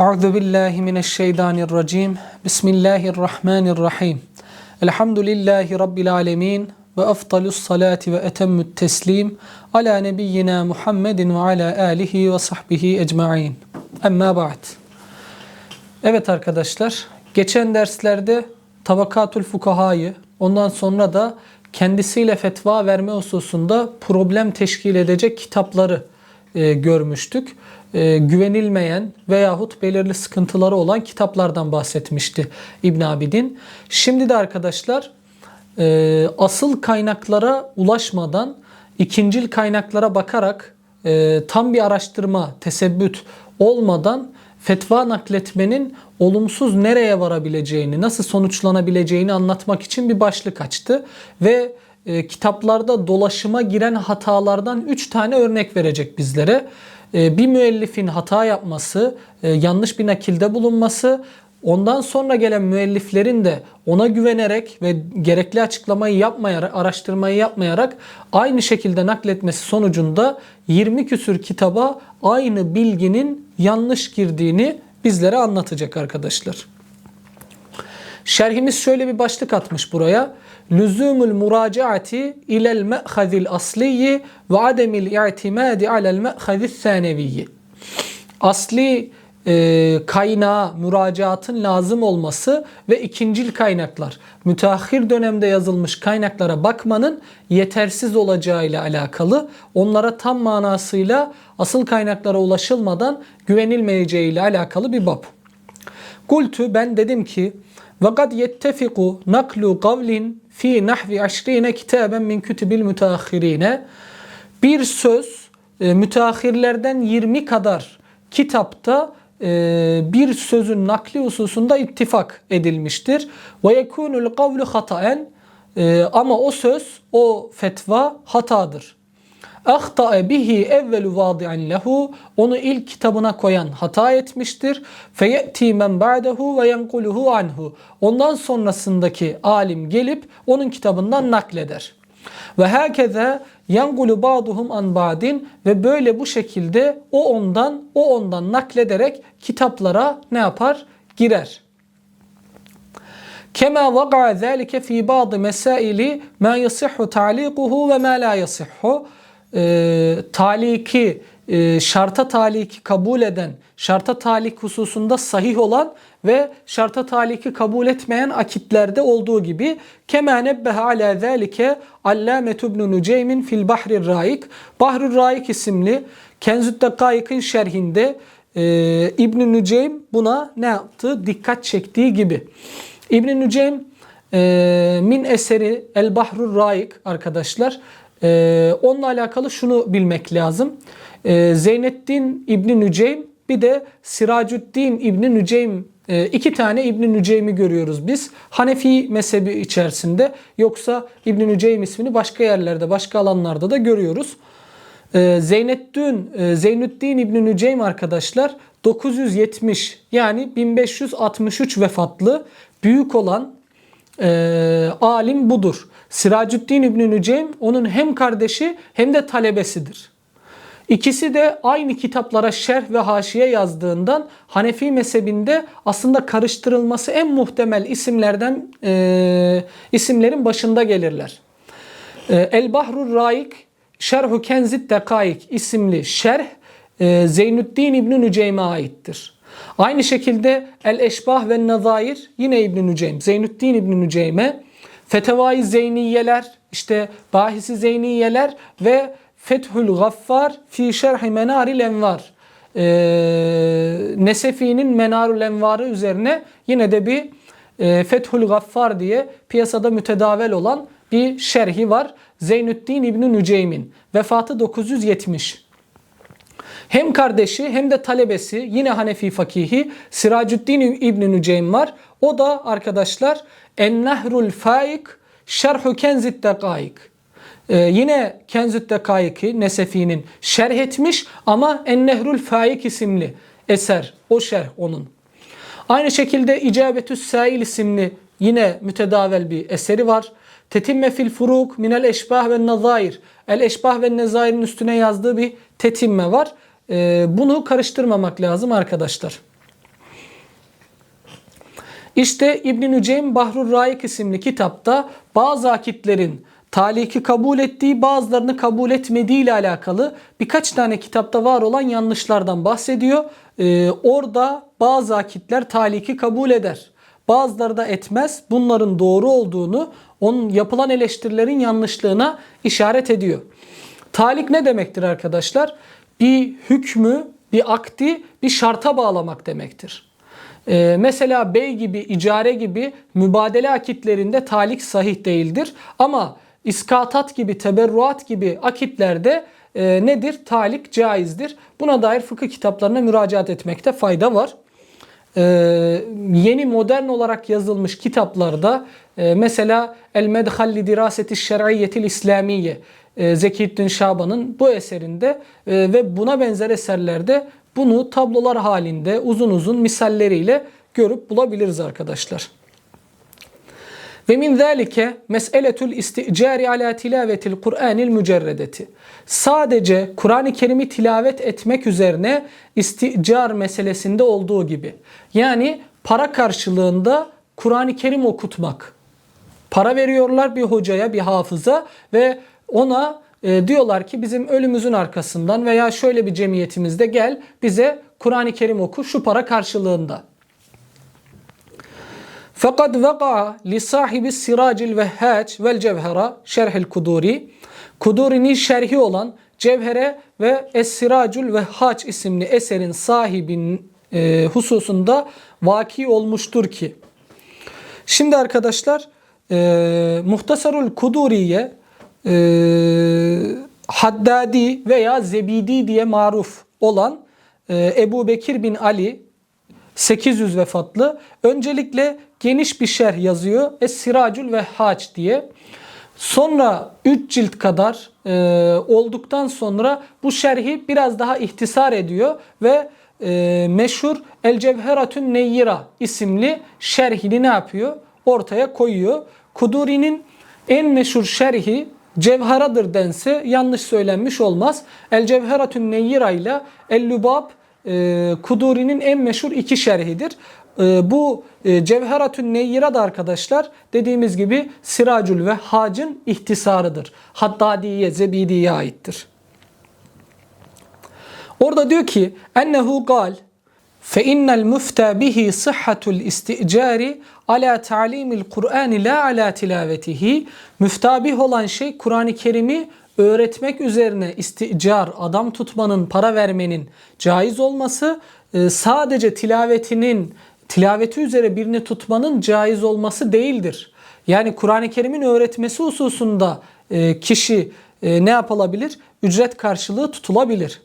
Euzu billahi mineşşeytanirracim. Bismillahirrahmanirrahim. Elhamdülillahi rabbil alamin ve efdalus salati ve etemmü't teslim ala nebiyyina Muhammedin ve ala alihi ve sahbihi ecmaîn. Amma ba'd. Evet arkadaşlar, geçen derslerde Tabakatul Fukaha'yı, ondan sonra da kendisiyle fetva verme hususunda problem teşkil edecek kitapları e, görmüştük. E, güvenilmeyen veyahut belirli sıkıntıları olan kitaplardan bahsetmişti İbn Abidin. Şimdi de arkadaşlar e, asıl kaynaklara ulaşmadan ikincil kaynaklara bakarak e, tam bir araştırma, tesebbüt olmadan fetva nakletmenin olumsuz nereye varabileceğini, nasıl sonuçlanabileceğini anlatmak için bir başlık açtı ve e, kitaplarda dolaşıma giren hatalardan 3 tane örnek verecek bizlere. E, bir müellifin hata yapması, e, yanlış bir nakilde bulunması, ondan sonra gelen müelliflerin de ona güvenerek ve gerekli açıklamayı yapmayarak, araştırmayı yapmayarak aynı şekilde nakletmesi sonucunda 20 küsür kitaba aynı bilginin yanlış girdiğini bizlere anlatacak arkadaşlar. Şerhimiz şöyle bir başlık atmış buraya. Lüzumul muracaati ilel me'hazil asliyi ve ademil i'timadi alel me'hazil saneviyyi. Asli e, kaynağa müracaatın lazım olması ve ikincil kaynaklar, müteahhir dönemde yazılmış kaynaklara bakmanın yetersiz olacağıyla alakalı, onlara tam manasıyla asıl kaynaklara ulaşılmadan güvenilmeyeceğiyle alakalı bir bab. Kultu ben dedim ki kad yettefiku naklu kavlin fi nahvi aşrine kitaben min kütübil müteahhirine bir söz e, müteahhirlerden 20 kadar kitapta e, bir sözün nakli hususunda ittifak edilmiştir. Ve yekunul kavlu hataen e, ama o söz, o fetva hatadır. Ahtae bihi evvelu vadi'an lehu onu ilk kitabına koyan hata etmiştir. Men ba'dehu ve yenkuluhu anhu. Ondan sonrasındaki alim gelip onun kitabından nakleder. Ve herkese yangulu ba'duhum an ba'din ve böyle bu şekilde o ondan o ondan naklederek kitaplara ne yapar? Girer. Kema vaka zalike fi bazı mesaili ma yasihhu ta'liquhu ve ma la yasihhu. E, taliki e, şarta taliki kabul eden, şarta talik hususunda sahih olan ve şarta taliki kabul etmeyen akitlerde olduğu gibi kema nebbehe ala zalike Allame ibn Nuceym'in fil Bahrir Raik Bahrül Raik isimli Kenzü't Dakayık'ın şerhinde e, İbn Nuceym buna ne yaptı? Dikkat çektiği gibi. İbn Nuceym e, min eseri El Bahrul Raik arkadaşlar. E, onunla alakalı şunu bilmek lazım. E, Zeynettin İbn Nüceym bir de Siracüddin İbn Nüceym e, iki tane İbn Nüceym'i görüyoruz biz. Hanefi mezhebi içerisinde yoksa İbn Nüceym ismini başka yerlerde, başka alanlarda da görüyoruz. E, Zeynettin, e, Zeynüddin İbn Nüceym arkadaşlar 970 yani 1563 vefatlı büyük olan e, alim budur. Siracüddin İbn Nüceym onun hem kardeşi hem de talebesidir. İkisi de aynı kitaplara şerh ve haşiye yazdığından Hanefi mezhebinde aslında karıştırılması en muhtemel isimlerden e, isimlerin başında gelirler. E, El Bahrur Raik Şerhu Kenzit Dekaik isimli şerh e, Zeynüddin İbn Nüceym'e aittir. Aynı şekilde El Eşbah ve Nazair yine İbn Nüceym, Zeynüddin İbn Nüceym'e Fetevai Zeyniyeler, işte Bahisi Zeyniyeler ve Fethül Gaffar fi şerhi menaril envar. Ee, Nesefi'nin menarul envarı üzerine yine de bir e, Fethül Gaffar diye piyasada mütedavel olan bir şerhi var. Zeynüddin İbn Nüceym'in vefatı 970. Hem kardeşi hem de talebesi yine Hanefi fakihi Siracüddin İbn Nüceym var. O da arkadaşlar En-Nehrul Faik Şerhu Kenzit Dekaik. Ee, yine Kenzit Dekaik'i Nesefi'nin şerh etmiş ama En-Nehrul Faik isimli eser. O şerh onun. Aynı şekilde İcabetüs Sail isimli yine mütedavel bir eseri var. Tetimme fil furuk minel eşbah ve nazair. El eşbah ve nezairin üstüne yazdığı bir tetimme var. Ee, bunu karıştırmamak lazım arkadaşlar. İşte İbn-i Nüceym Bahrur Raik isimli kitapta bazı akitlerin taliki kabul ettiği bazılarını kabul etmediği ile alakalı birkaç tane kitapta var olan yanlışlardan bahsediyor. Ee, orada bazı akitler taliki kabul eder. Bazıları da etmez. Bunların doğru olduğunu, onun yapılan eleştirilerin yanlışlığına işaret ediyor. Talik ne demektir arkadaşlar? Bir hükmü, bir akdi bir şarta bağlamak demektir. Ee, mesela bey gibi, icare gibi mübadele akitlerinde talik sahih değildir. Ama iskatat gibi, teberruat gibi akitlerde e, nedir? Talik caizdir. Buna dair fıkıh kitaplarına müracaat etmekte fayda var. Ee, yeni modern olarak yazılmış kitaplarda e, mesela El Medhal li Diraseti Şer'iyyetil İslamiye e, Zekiddin Şaban'ın bu eserinde e, ve buna benzer eserlerde bunu tablolar halinde uzun uzun misalleriyle görüp bulabiliriz arkadaşlar. Ve min zalike mes'eletul isticari ala tilavetil Kur'anil mücerredeti. Sadece Kur'an-ı Kerim'i tilavet etmek üzerine isticar meselesinde olduğu gibi. Yani para karşılığında Kur'an-ı Kerim okutmak. Para veriyorlar bir hocaya, bir hafıza ve ona e, diyorlar ki bizim ölümümüzün arkasından veya şöyle bir cemiyetimizde gel bize Kur'an-ı Kerim oku şu para karşılığında. Li sahibi siracil vehhac vel cevhera şerhil kuduri. Kuduri'nin şerhi olan Cevhere ve Es-Siracul Vehhac isimli eserin sahibinin e, hususunda vaki olmuştur ki. Şimdi arkadaşlar e, Muhtasarul Kuduri'ye e, Haddadi veya Zebidi diye maruf olan e, Ebu Bekir bin Ali 800 vefatlı. Öncelikle geniş bir şerh yazıyor. Es-Siracul Vehhac diye. Sonra 3 cilt kadar e, olduktan sonra bu şerhi biraz daha ihtisar ediyor ve e, meşhur El Cevheratün Neyyira isimli şerhini ne yapıyor? Ortaya koyuyor. Kuduri'nin en meşhur şerhi Cevheradır dense yanlış söylenmiş olmaz. El Cevheratün Neyyira ile El Lubab e, Kuduri'nin en meşhur iki şerhidir. E, bu e, Cevheratün Neyyira da arkadaşlar dediğimiz gibi Siracül ve Hac'ın ihtisarıdır. Haddadiye, Zebidiye aittir. Orada diyor ki ennehu gal innel müfta bihi sıhhatul isticari ala ta'limil Kur'an la ala tilavetihi müftabih olan şey Kur'an-ı Kerim'i öğretmek üzerine isticar, adam tutmanın, para vermenin caiz olması e, sadece tilavetinin tilaveti üzere birini tutmanın caiz olması değildir. Yani Kur'an-ı Kerim'in öğretmesi hususunda e, kişi e, ne yapılabilir? Ücret karşılığı tutulabilir.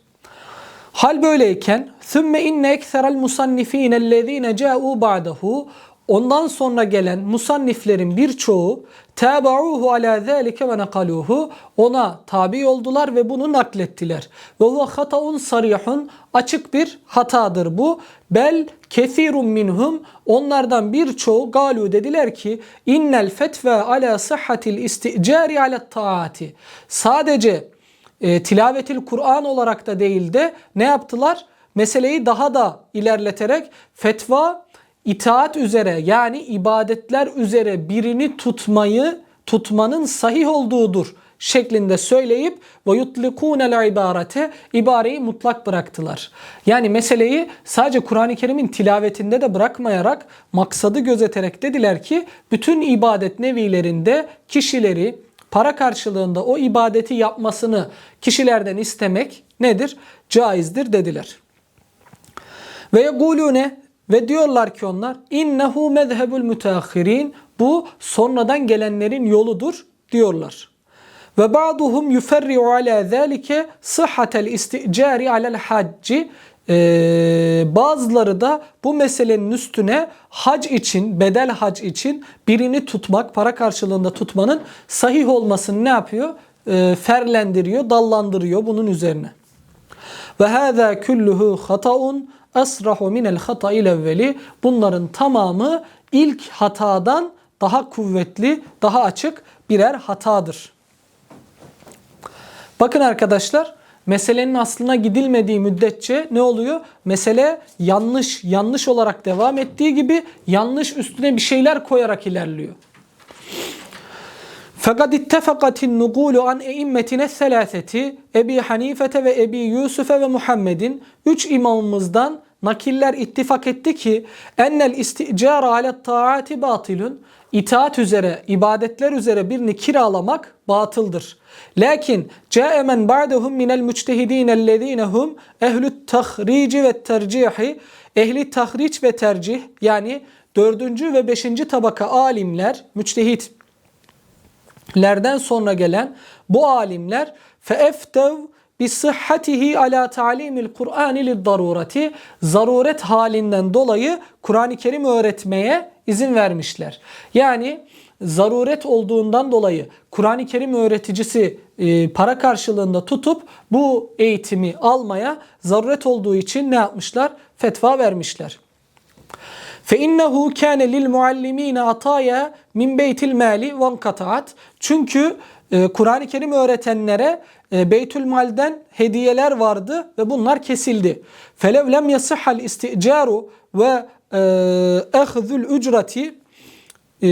Hal böyleyken ثُمَّ اِنَّ اَكْثَرَ الْمُصَنِّف۪ينَ الَّذ۪ينَ جَاءُوا بَعْدَهُ Ondan sonra gelen musanniflerin birçoğu Tâba'uhu ala zâlike ve nekaluhu ona tabi oldular ve bunu naklettiler. Ve huve hataun sarihun açık bir hatadır bu. Bel kesirun minhum onlardan birçoğu galu dediler ki innel fetve ala sıhhatil isticari ala taati. Sadece e, tilavetil Kur'an olarak da değil de ne yaptılar? Meseleyi daha da ilerleterek fetva itaat üzere yani ibadetler üzere birini tutmayı tutmanın sahih olduğudur şeklinde söyleyip ve yutlikunel ibarete ibareyi mutlak bıraktılar. Yani meseleyi sadece Kur'an-ı Kerim'in tilavetinde de bırakmayarak maksadı gözeterek dediler ki bütün ibadet nevilerinde kişileri para karşılığında o ibadeti yapmasını kişilerden istemek nedir? Caizdir dediler. Ve yegulune ve diyorlar ki onlar innehu mezhebul müteahhirin bu sonradan gelenlerin yoludur diyorlar. Ve ba'duhum yuferri'u ala zalike sıhhatel isticari alel hacci ee, bazıları da bu meselenin üstüne hac için, bedel hac için birini tutmak, para karşılığında tutmanın sahih olmasını ne yapıyor? Ee, ferlendiriyor, dallandırıyor bunun üzerine. Ve hâzâ kulluhu hataun asrahu minel hata'il evveli. Bunların tamamı ilk hatadan daha kuvvetli, daha açık birer hatadır. Bakın arkadaşlar meselenin aslına gidilmediği müddetçe ne oluyor? Mesele yanlış, yanlış olarak devam ettiği gibi yanlış üstüne bir şeyler koyarak ilerliyor. Fakat ittefakatin nugulu an eimmetine selaseti Ebi Hanifete ve Ebi Yusuf'e ve Muhammed'in üç imamımızdan nakiller ittifak etti ki ennel isticara alet taati batilun itaat üzere, ibadetler üzere birini kiralamak batıldır. Lakin ca'e men ba'dehum minel müçtehidin ellezinehum ehlü't tahrici ve tercihi ehli tahriç ve tercih yani dördüncü ve beşinci tabaka alimler, müçtehit lerden sonra gelen bu alimler feeftev bi sıhhatihi ala ta'limil Kur'ani lid darurati zaruret halinden dolayı Kur'an-ı Kerim öğretmeye izin vermişler. Yani zaruret olduğundan dolayı Kur'an-ı Kerim öğreticisi e, para karşılığında tutup bu eğitimi almaya zaruret olduğu için ne yapmışlar? Fetva vermişler. فَاِنَّهُ كَانَ لِلْمُعَلِّم۪ينَ ataya min beytil mali vankataat. Çünkü e, Kur'an-ı Kerim öğretenlere e, Beytül Mal'den hediyeler vardı ve bunlar kesildi. فَلَوْ لَمْ يَصِحَ الْاِسْتِعْجَارُ ve اَخْذُ الْاُجْرَةِ e,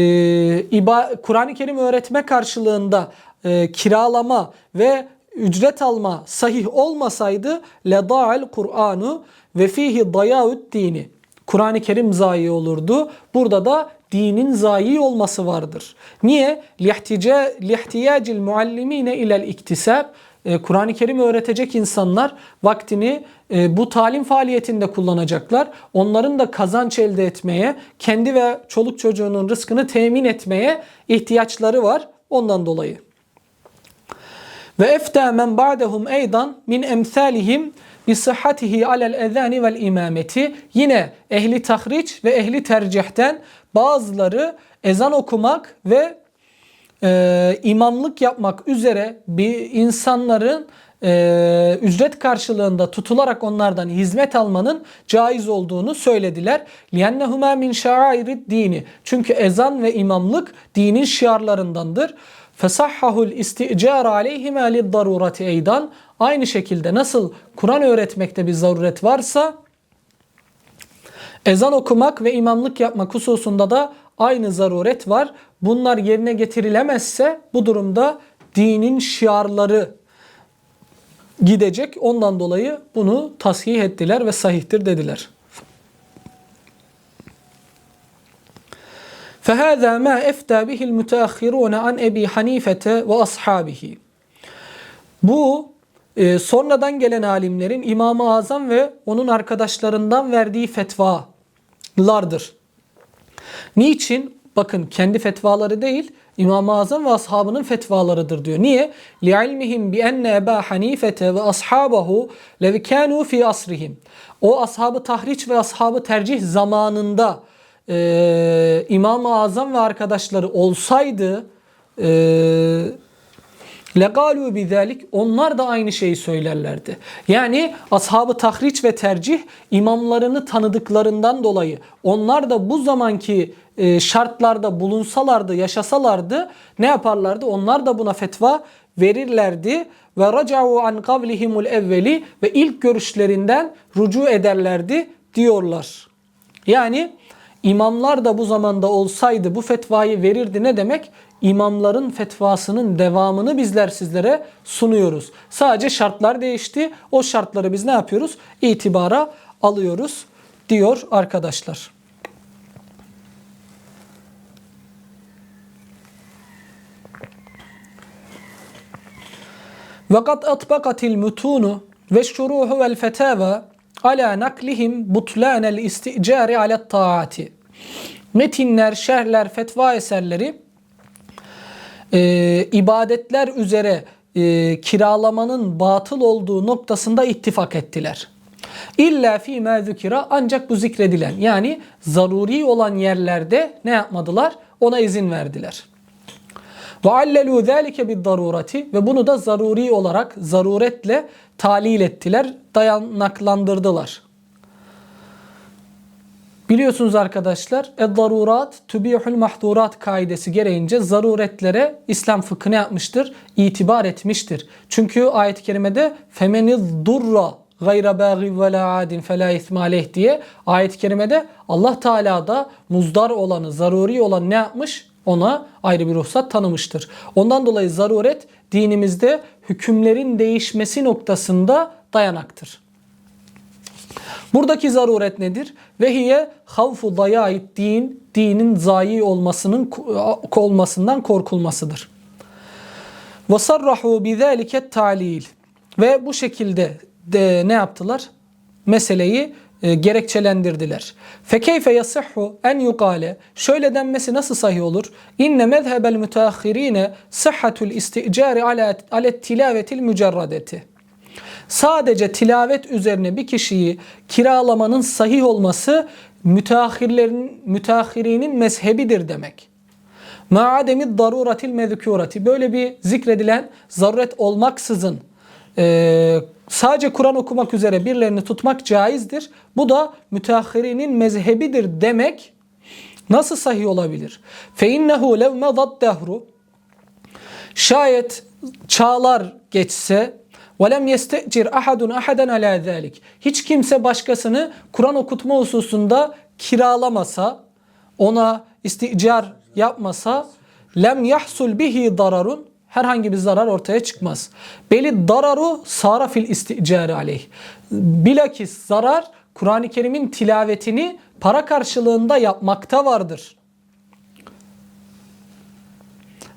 Kur'an-ı Kerim öğretme karşılığında e, kiralama ve ücret alma sahih olmasaydı leda'al Kur'anu ve fihi daya'ud dini. Kur'an-ı Kerim zayi olurdu. Burada da dinin zayi olması vardır. Niye? Lihtiyacil muallimine ilel iktisab. E, Kur'an-ı Kerim öğretecek insanlar vaktini e, bu talim faaliyetinde kullanacaklar. Onların da kazanç elde etmeye, kendi ve çoluk çocuğunun rızkını temin etmeye ihtiyaçları var. Ondan dolayı. Ve efta men ba'dehum eydan min emsalihim bi sıhhatihi alel ezani vel imameti. Yine ehli tahriç ve ehli tercihten bazıları ezan okumak ve e, imamlık yapmak üzere bir insanların e, ücret karşılığında tutularak onlardan hizmet almanın caiz olduğunu söylediler. لِيَنَّهُمَا min شَعَائِرِ dini. Çünkü ezan ve imamlık dinin şiarlarındandır. Fesahhahul isticar aleyhime lid darurati eydan. Aynı şekilde nasıl Kur'an öğretmekte bir zaruret varsa ezan okumak ve imamlık yapmak hususunda da aynı zaruret var. Bunlar yerine getirilemezse bu durumda dinin şiarları gidecek. Ondan dolayı bunu tasih ettiler ve sahihtir dediler. فهذا ما افتى به المتأخرون عن Ebi Hanifete ve ashabihi. Bu e, sonradan gelen alimlerin İmam-ı Azam ve onun arkadaşlarından verdiği fetvalardır. Niçin? Bakın kendi fetvaları değil, İmam-ı Azam ve ashabının fetvalarıdır diyor. Niye? لِعِلْمِهِمْ بِأَنَّ Ebu Hanifete ve ashabahu lev kanu fi asrihim. O ashabı tahriç ve ashabı tercih zamanında e, İmam-ı Azam ve arkadaşları olsaydı e, legalu bizalik onlar da aynı şeyi söylerlerdi. Yani ashabı tahriç ve tercih imamlarını tanıdıklarından dolayı onlar da bu zamanki e, şartlarda bulunsalardı, yaşasalardı ne yaparlardı? Onlar da buna fetva verirlerdi ve raca'u an kavlihimul evveli ve ilk görüşlerinden rucu ederlerdi diyorlar. Yani İmamlar da bu zamanda olsaydı bu fetvayı verirdi ne demek? İmamların fetvasının devamını bizler sizlere sunuyoruz. Sadece şartlar değişti. O şartları biz ne yapıyoruz? İtibara alıyoruz diyor arkadaşlar. Ve kad atbakatil mutunu ve şuruhu vel fetava ala naklihim butlanel isticari ala taati. Metinler, şerhler, fetva eserleri e, ibadetler üzere e, kiralamanın batıl olduğu noktasında ittifak ettiler. İlla fi ma ancak bu zikredilen yani zaruri olan yerlerde ne yapmadılar? Ona izin verdiler. Zalike bid darurati ve bunu da zaruri olarak zaruretle talil ettiler, dayanaklandırdılar. Biliyorsunuz arkadaşlar "Ed-darurat tubihul mahdurat" kaidesi gereğince zaruretlere İslam fıkhı ne yapmıştır? İtibar etmiştir. Çünkü ayet-i kerimede femeniz durra gayra bâgi ve la adin felâ ismâ aleyh diye ayet-i kerimede Allah Teala da muzdar olanı, zaruri olan ne yapmış? Ona ayrı bir ruhsat tanımıştır. Ondan dolayı zaruret dinimizde hükümlerin değişmesi noktasında dayanaktır. Buradaki zaruret nedir? Ve hiye havfu dayait din, dinin zayi olmasının olmasından korkulmasıdır. Ve sarrahu bizalike talil. Ve bu şekilde de ne yaptılar? Meseleyi e, gerekçelendirdiler. Fekeyfe yasihhu en yukale şöyle denmesi nasıl sahih olur? İnne mezhebel müteahhirine sıhhatul isticari ala alet tilavetil mücerradeti. Sadece tilavet üzerine bir kişiyi kiralamanın sahih olması müteahhirlerin müteahhirinin mezhebidir demek. Ma'ademi daruratil mezkurati böyle bir zikredilen zaruret olmaksızın e, sadece Kur'an okumak üzere birilerini tutmak caizdir. Bu da müteahhirinin mezhebidir demek nasıl sahih olabilir? Fe innehu lev medad dehru şayet çağlar geçse وَلَمْ يَسْتَعْجِرْ اَحَدٌ اَحَدًا عَلَى ذَٰلِكِ Hiç kimse başkasını Kur'an okutma hususunda kiralamasa, ona isticar yapmasa, lem yahsul bihi dararun herhangi bir zarar ortaya çıkmaz. Beli dararu sara fil isticari aleyh. Bilakis zarar Kur'an-ı Kerim'in tilavetini para karşılığında yapmakta vardır.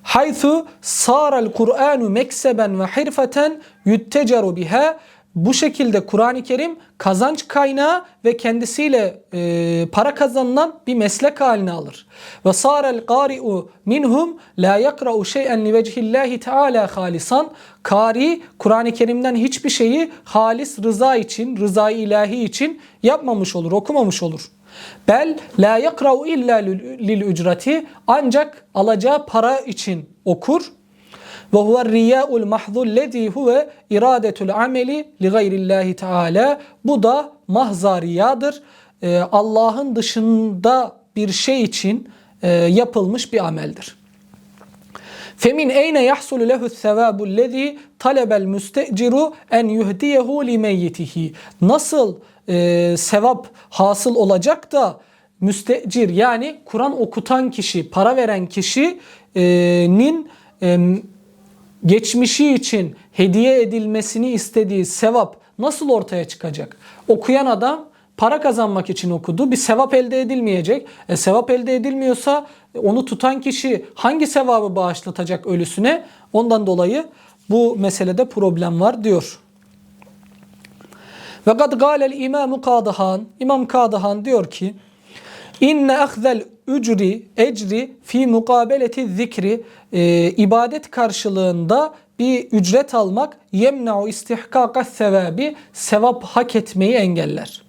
Haythu saral Kur'anu mekseben ve hirfeten yütteceru biha bu şekilde Kur'an-ı Kerim kazanç kaynağı ve kendisiyle e, para kazanılan bir meslek haline alır. Ve sarel qari'u minhum la yakra'u şey'en li vecihillahi teala halisan. Kari Kur'an-ı Kerim'den hiçbir şeyi halis rıza için, rıza ilahi için yapmamış olur, okumamış olur. Bel la yakra'u illa lil ücreti ancak alacağı para için okur. Ve huve riyâ'ul mahzul lezî huve iradetul ameli li gayrillahi teâlâ. Bu da mahza riyadır. Ee, Allah'ın dışında bir şey için e, yapılmış bir ameldir. Femin eyne yahsulu lehu sevabu lezî talebel müsteciru en yuhdiyehu li meyyitihi. Nasıl e, sevap hasıl olacak da müstecir yani Kur'an okutan kişi, para veren kişinin e, geçmişi için hediye edilmesini istediği sevap nasıl ortaya çıkacak? Okuyan adam para kazanmak için okudu. Bir sevap elde edilmeyecek. E, sevap elde edilmiyorsa onu tutan kişi hangi sevabı bağışlatacak ölüsüne? Ondan dolayı bu meselede problem var diyor. Ve kad gâlel İmam Kadıhan, İmam Kadıhan diyor ki İnne ahzel ücri, ecri fi mukabeleti zikri e, ibadet karşılığında bir ücret almak yemna'u istihkaka sevabi sevap hak etmeyi engeller.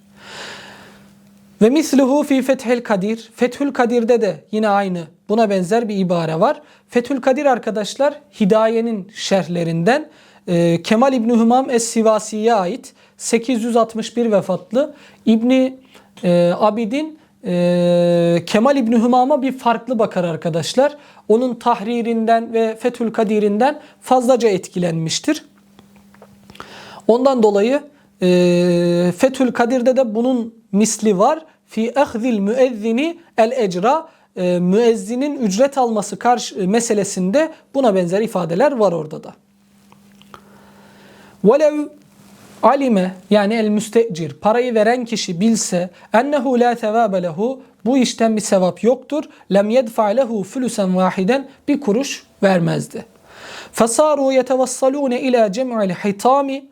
Ve misluhu fi fethül kadir. Fethül kadirde de yine aynı buna benzer bir ibare var. Fethül kadir arkadaşlar hidayenin şerhlerinden e, Kemal İbni Hümam Es-Sivasi'ye ait 861 vefatlı İbni e, Abidin e, Kemal İbni Hümam'a bir farklı bakar arkadaşlar. Onun tahririnden ve Fethül Kadir'inden fazlaca etkilenmiştir. Ondan dolayı e, Fethül Kadir'de de bunun misli var. Fi ehzil müezzini el ecra e, müezzinin ücret alması karşı meselesinde buna benzer ifadeler var orada da. Velev alime yani el müstecir parayı veren kişi bilse ennehu la sevabe lehu bu işten bir sevap yoktur. Lem yedfa lehu fulusen vahiden bir kuruş vermezdi. Fasaru yetevassalune ila cem'il hitami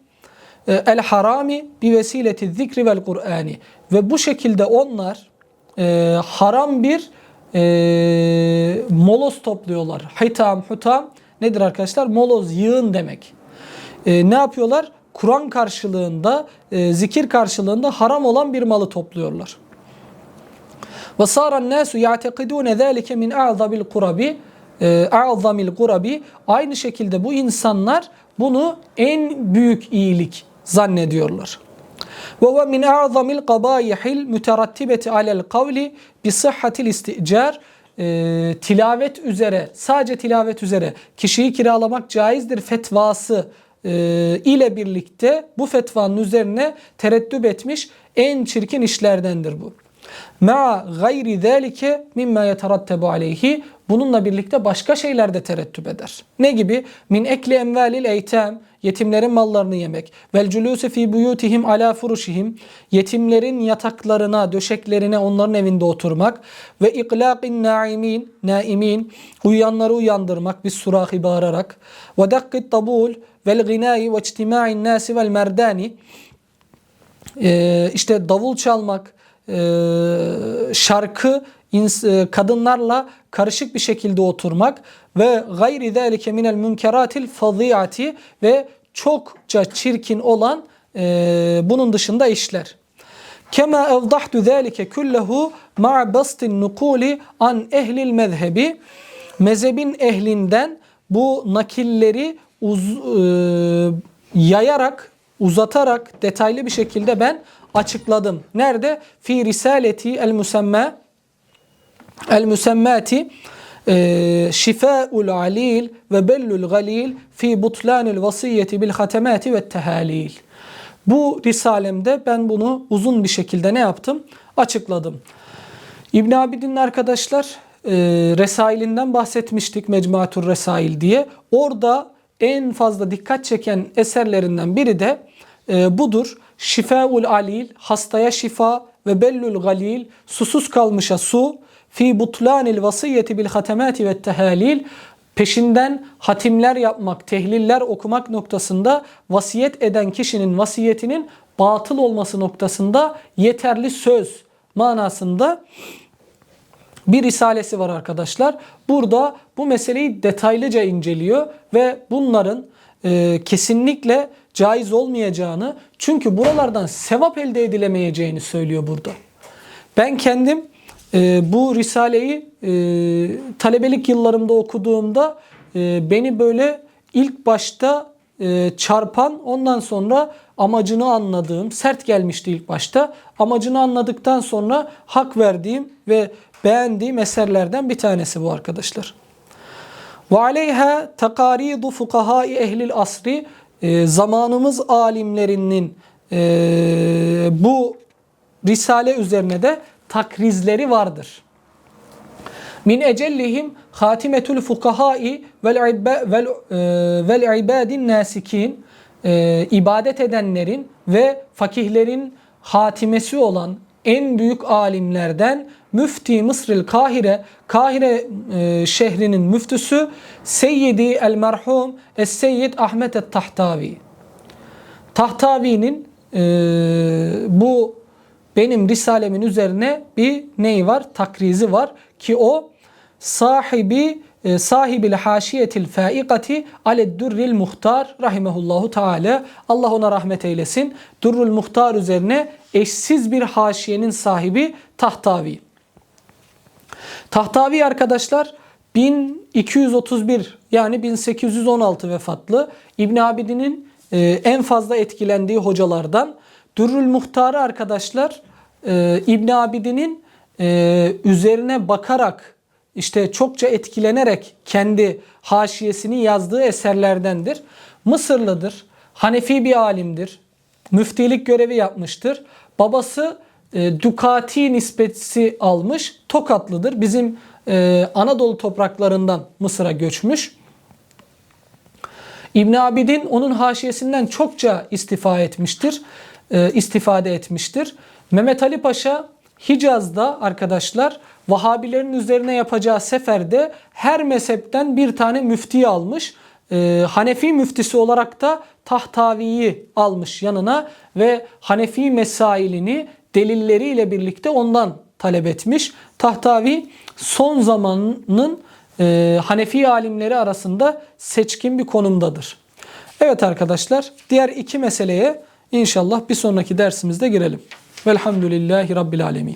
e, el harami bi vesileti zikri vel Kur'ani ve bu şekilde onlar e, haram bir e, moloz topluyorlar. Hitam, hutam nedir arkadaşlar? Moloz, yığın demek. E, ne yapıyorlar? Kur'an karşılığında, e, zikir karşılığında haram olan bir malı topluyorlar. Ve saran nasu ya'tekidune zalike min a'zabil kurabi a'zamil kurabi aynı şekilde bu insanlar bunu en büyük iyilik zannediyorlar. Ve huve min a'zamil qabaihil müterattibeti alel kavli bi sıhhatil isticar. Ee, tilavet üzere, sadece tilavet üzere kişiyi kiralamak caizdir fetvası e, ile birlikte bu fetvanın üzerine tereddüt etmiş en çirkin işlerdendir bu. Ma gayri zalike mimma yeterattabu aleyhi bununla birlikte başka şeyler de terettüp eder. Ne gibi? Min ekli emvalil eytem yetimlerin mallarını yemek. Vel culusi fi buyutihim ala furuşihim yetimlerin yataklarına, döşeklerine onların evinde oturmak ve iklaqin naimin, naimin uyuyanları uyandırmak bir surahi bağırarak ve dakkit tabul vel ginayi ve içtima'in nasi vel merdani Ee, işte davul çalmak, e, şarkı e, kadınlarla karışık bir şekilde oturmak ve gayri zalike minel münkeratil faziyati ve çokça çirkin olan e, bunun dışında işler. Kema evdahtu zalike kullehu ma'a bastin nukuli an ehlil mezhebi mezhebin ehlinden bu nakilleri uz, e, yayarak uzatarak detaylı bir şekilde ben açıkladım. Nerede? Fi risaleti el musemma el musemmati e, şifaul alil ve bellul galil fi butlanil vasiyeti bil hatemati ve tehalil. Bu risalemde ben bunu uzun bir şekilde ne yaptım? Açıkladım. İbn Abidin'in arkadaşlar e, Resailinden bahsetmiştik Mecmuatur Resail diye. Orada en fazla dikkat çeken eserlerinden biri de e, budur. Şifaul Alil, hastaya şifa ve bellül galil, susuz kalmışa su, fi butlanil vasiyeti bil hatemati ve tehalil, peşinden hatimler yapmak, tehliller okumak noktasında vasiyet eden kişinin vasiyetinin batıl olması noktasında yeterli söz manasında bir risalesi var arkadaşlar. Burada bu meseleyi detaylıca inceliyor ve bunların e, kesinlikle caiz olmayacağını çünkü buralardan sevap elde edilemeyeceğini söylüyor burada. Ben kendim e, bu risaleyi e, talebelik yıllarımda okuduğumda e, beni böyle ilk başta e, çarpan ondan sonra amacını anladığım sert gelmişti ilk başta amacını anladıktan sonra hak verdiğim ve beğendiğim eserlerden bir tanesi bu arkadaşlar. Ve aleyha takaridu fukahai ehlil asri e, zamanımız alimlerinin e, bu risale üzerine de takrizleri vardır. Min ecellihim hatimetül fukahai vel, vel, vel ibadin nasikin e, ibadet edenlerin ve fakihlerin hatimesi olan en büyük alimlerden Müfti Mısril Kahire, Kahire e, şehrinin müftüsü Seyyidi el merhum Es Seyyid Ahmet et Tahtavi. Tahtavi'nin e, bu benim risalemin üzerine bir neyi var? Takrizi var ki o sahibi e, sahibil haşiyetil faikati aled durril muhtar rahimehullahu teala Allah ona rahmet eylesin. Durrul muhtar üzerine eşsiz bir haşiyenin sahibi Tahtavi. Tahtavi arkadaşlar 1231 yani 1816 vefatlı İbn Abidin'in e, en fazla etkilendiği hocalardan. Dürrül Muhtarı arkadaşlar e, İbn Abidin'in e, üzerine bakarak işte çokça etkilenerek kendi haşiyesini yazdığı eserlerdendir. Mısırlıdır. Hanefi bir alimdir. Müftilik görevi yapmıştır. Babası e, Dukati nispeti almış. Tokatlıdır. Bizim e, Anadolu topraklarından Mısır'a göçmüş. İbn Abidin onun haşiyesinden çokça istifa etmiştir. E, istifade etmiştir. Mehmet Ali Paşa Hicaz'da arkadaşlar Vahabilerin üzerine yapacağı seferde her mezhepten bir tane müfti almış. Ee, Hanefi müftisi olarak da Tahtavi'yi almış yanına ve Hanefi mesailini delilleriyle birlikte ondan talep etmiş. Tahtavi son zamanın e, Hanefi alimleri arasında seçkin bir konumdadır. Evet arkadaşlar diğer iki meseleye inşallah bir sonraki dersimizde girelim. Velhamdülillahi Rabbil Alemin.